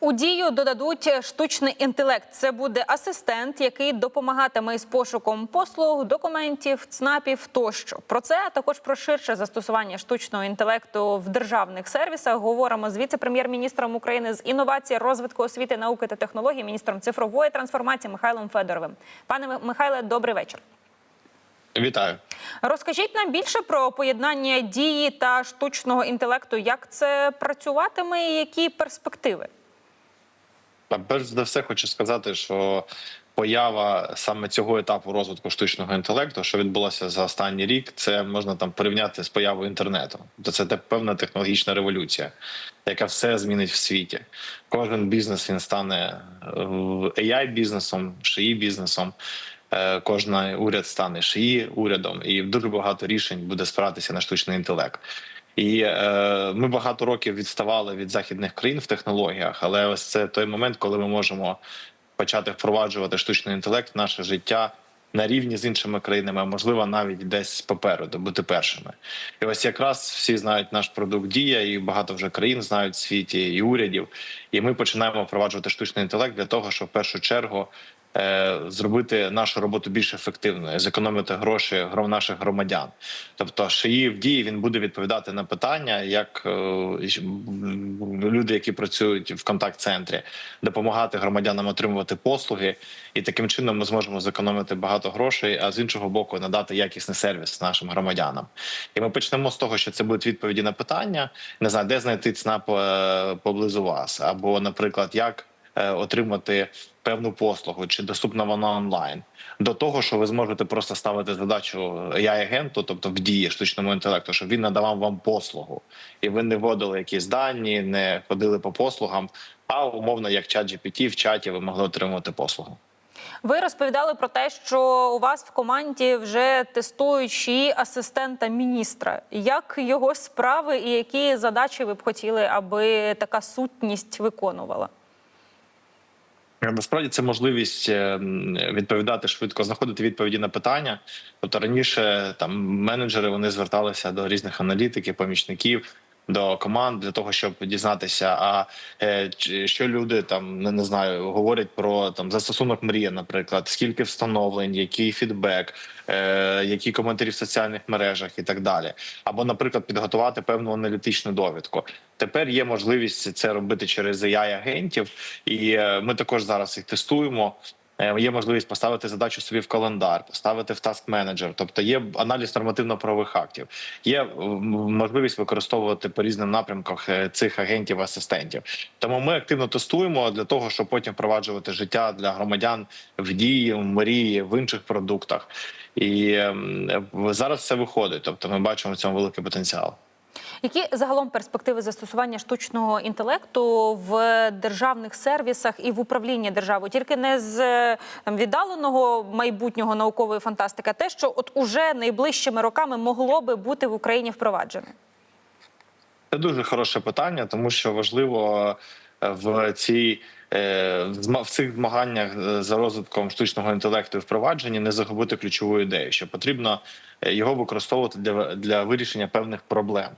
У дію додадуть штучний інтелект. Це буде асистент, який допомагатиме із пошуком послуг, документів, ЦНАПів тощо. Про це а також про ширше застосування штучного інтелекту в державних сервісах. Говоримо з віце-прем'єр-міністром України з інновацій, розвитку освіти, науки та технологій, міністром цифрової трансформації Михайлом Федоровим. Пане Михайле, добрий вечір. Вітаю. Розкажіть нам більше про поєднання дії та штучного інтелекту. Як це працюватиме і які перспективи? Перш за все, хочу сказати, що поява саме цього етапу розвитку штучного інтелекту, що відбулося за останній рік, це можна там порівняти з появою інтернету. Тобто це певна технологічна революція, яка все змінить в світі. Кожен бізнес він стане ai бізнесом шиї бізнесом. Е, Кожен уряд стане шиї урядом, і дуже багато рішень буде спиратися на штучний інтелект. І е, ми багато років відставали від західних країн в технологіях, але ось це той момент, коли ми можемо почати впроваджувати штучний інтелект в наше життя на рівні з іншими країнами, а можливо навіть десь попереду бути першими. І ось якраз всі знають наш продукт дія, і багато вже країн знають в світі і урядів. І ми починаємо впроваджувати штучний інтелект для того, щоб в першу чергу е, зробити нашу роботу більш ефективною, зекономити гроші наших громадян. Тобто, шиї в дії він буде відповідати на питання, як е, люди, які працюють в контакт-центрі, допомагати громадянам отримувати послуги, і таким чином ми зможемо зекономити багато грошей, а з іншого боку, надати якісний сервіс нашим громадянам. І ми почнемо з того, що це будуть відповіді на питання, не знаю, де знайти ЦНАП е, поблизу вас, або, наприклад, як е, отримати певну послугу, чи доступна вона онлайн, до того, що ви зможете просто ставити задачу AI-агенту, тобто в дії штучному інтелекту, щоб він надавав вам послугу, і ви не вводили якісь дані, не ходили по послугам. А умовно, як чат GPT в чаті, ви могли отримувати послугу. Ви розповідали про те, що у вас в команді вже тестують ще асистента міністра. Як його справи і які задачі ви б хотіли, аби така сутність виконувала? Насправді це можливість е, відповідати швидко, знаходити відповіді на питання. Тобто раніше там менеджери вони зверталися до різних аналітиків, помічників. До команд для того, щоб дізнатися, а е, що люди там не, не знаю, говорять про там застосунок мрія, наприклад, скільки встановлень, який фідбек, е, які коментарі в соціальних мережах і так далі. Або, наприклад, підготувати певну аналітичну довідку. Тепер є можливість це робити через ai агентів, і е, ми також зараз їх тестуємо. Е, Є можливість поставити задачу собі в календар, поставити в task менеджер. Тобто є аналіз нормативно-правових актів, є можливість використовувати по різним напрямкам е, цих агентів асистентів. Тому ми активно тестуємо для того, щоб потім впроваджувати життя для громадян в дії, в мрії, в інших продуктах. І зараз все виходить. Тобто, ми бачимо в цьому великий потенціал. Які загалом перспективи застосування штучного інтелекту в державних сервісах і в управлінні державою? Тільки не з е, там, віддаленого майбутнього наукової фантастики, а те, що от уже найближчими роками могло би бути в Україні впроваджене. Це дуже хороше питання, тому що важливо е, в цій в зма- цих змаганнях е, за розвитком штучного інтелекту і впровадженні не загубити ключову ідею, що потрібно е, його використовувати для, для вирішення певних проблем.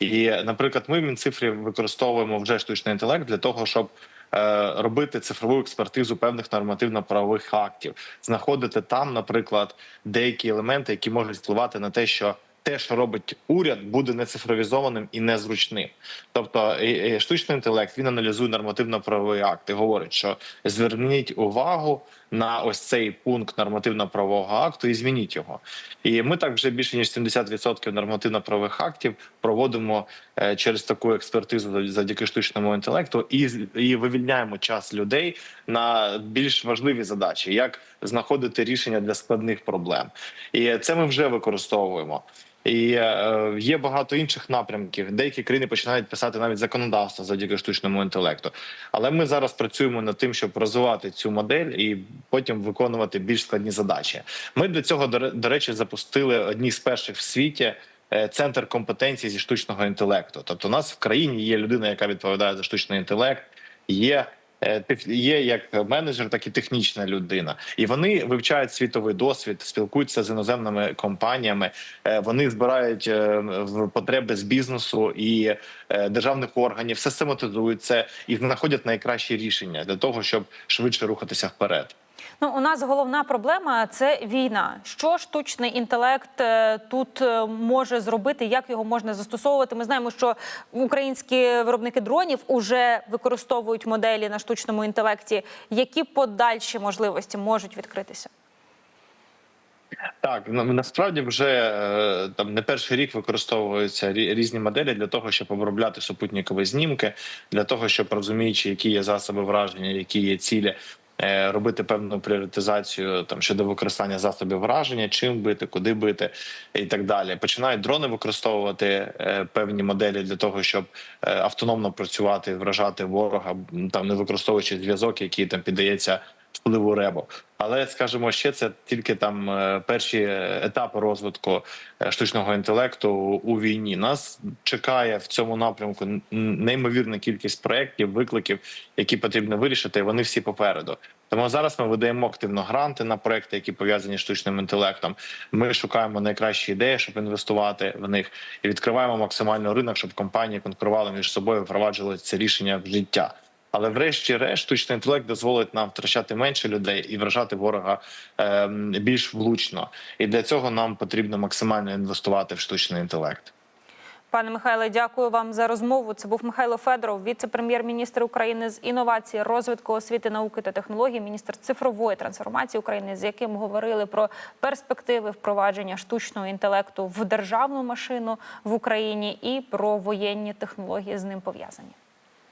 І, наприклад, ми в Мінцифрі використовуємо вже штучний інтелект для того, щоб е, робити цифрову експертизу певних нормативно-правових актів, знаходити там, наприклад, деякі елементи, які можуть впливати на те, що те, що робить уряд, буде не цифровізованим і незручним. Тобто, і- і штучний інтелект він аналізує нормативно-правовий акт і говорить, що зверніть увагу на ось цей пункт нормативно-правового акту і змініть його. І ми так вже більше ніж 70% нормативно-правових актів проводимо е, через таку експертизу завдяки штучному інтелекту, і, і вивільняємо час людей на більш важливі задачі, як знаходити рішення для складних проблем. І це ми вже використовуємо. І е, є багато інших напрямків. Деякі країни починають писати навіть законодавство завдяки штучному інтелекту. Але ми зараз працюємо над тим, щоб розвивати цю модель і потім виконувати більш складні задачі. Ми для цього до речі запустили одні з перших в світі. е, Центр компетенції зі штучного інтелекту. Тобто, у нас в країні є людина, яка відповідає за штучний інтелект, є е, тих- є як менеджер, так і технічна людина, і вони вивчають світовий досвід, спілкуються з іноземними компаніями. е, Вони збирають е, потреби з бізнесу і державних органів, систематизують це і знаходять найкращі рішення для того, щоб швидше рухатися вперед. Ну, у нас головна проблема це війна. Що штучний інтелект е, тут е, може зробити? Як його можна застосовувати? Ми знаємо, що українські виробники дронів вже використовують моделі на штучному інтелекті. Які подальші можливості можуть відкритися? Так, насправді вже е, там не перший рік використовуються різні моделі для того, щоб обробляти супутникові знімки, для того, щоб розуміючи, які є засоби враження, які є цілі. Е, Робити певну пріоритизацію там щодо використання засобів враження, чим бити, куди бити і так далі. Починають дрони використовувати е, певні моделі для того, щоб е, автономно працювати, вражати ворога, там не використовуючи зв'язок, який там піддається впливу ребу. Але скажімо, ще це тільки там е, перші етапи розвитку е, штучного інтелекту у війні. Нас чекає в цьому напрямку неймовірна кількість проєктів, викликів, які потрібно вирішити. Вони всі попереду. Тому зараз ми видаємо активно гранти на проекти, які пов'язані з штучним інтелектом. Ми шукаємо найкращі ідеї, щоб інвестувати в них, і відкриваємо максимально ринок, щоб компанії конкурували між собою, впроваджували це рішення в життя. Але врешті-решт штучний інтелект дозволить нам втрачати менше людей і вражати ворога ем, більш влучно. І для цього нам потрібно максимально інвестувати в штучний інтелект. Пане Михайле, дякую вам за розмову. Це був Михайло Федоров, віце-прем'єр-міністр України з інновації, розвитку освіти, науки та технологій, міністр цифрової трансформації України, з яким говорили про перспективи впровадження штучного інтелекту в державну машину в Україні і про воєнні технології з ним пов'язані.